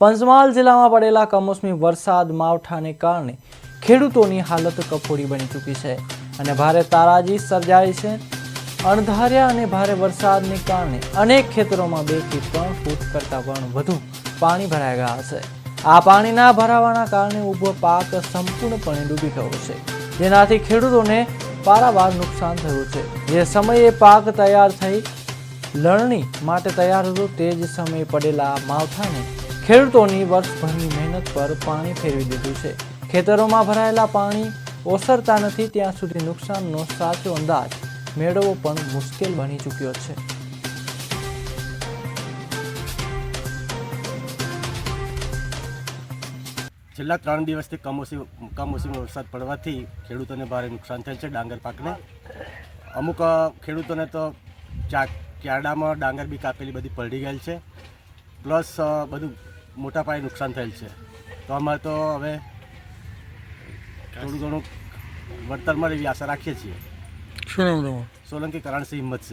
પંચમહાલ જિલ્લામાં પડેલા કમોસમી વરસાદ માવઠાને કારણે ખેડૂતોની હાલત કફોડી બની ચૂકી છે અને ભારે તારાજી સર્જાઈ છે. અણધાર્યા અને ભારે વરસાદને કારણે અનેક ખેતરોમાં બેથી ત્રણ ફૂટ કરતાં પણ વધુ પાણી ભરાઈ ગયા છે. આ પાણીના ભરાવાના કારણે ઊભો પાક સંપૂર્ણપણે ડૂબી ગયો છે. જેનાથી ખેડૂતોને પારાવાર નુકસાન થયું છે. જે સમયે પાક તૈયાર થઈ, લણણી માટે તૈયાર હતો, તે જ સમયે પડેલા માવઠાને ખેડૂતોની વર્ષભરની મહેનત પર પાણી ફેરવી દીધું છે. ખેતરોમાં ભરાયેલા પાણી ઓસરતા નથી, ત્યાં સુધી નુકસાનનો સાચો અંદાજ મેળવવો પણ મુશ્કેલ બની ચૂક્યો છે. છેલ્લા ત્રણ દિવસથી કમોસમી કમોસમી વરસાદ પડવાથી ખેડૂતોને ભારે નુકસાન થયેલ છે ડાંગર પાકને. અમુક ખેડૂતોને તો ચા, ક્યારડામાં ડાંગર બી કાપેલી બધી પલળી ગયેલ છે. પ્લસ બધું મોટા પાયે નુકસાન થયેલ છે. તો અમારે તો હવે થોડું ઘણું વળતર મળે એવી આશા રાખીએ છીએ. શું નામ તમારું? સોલંકી કરણસિંહ હિંમત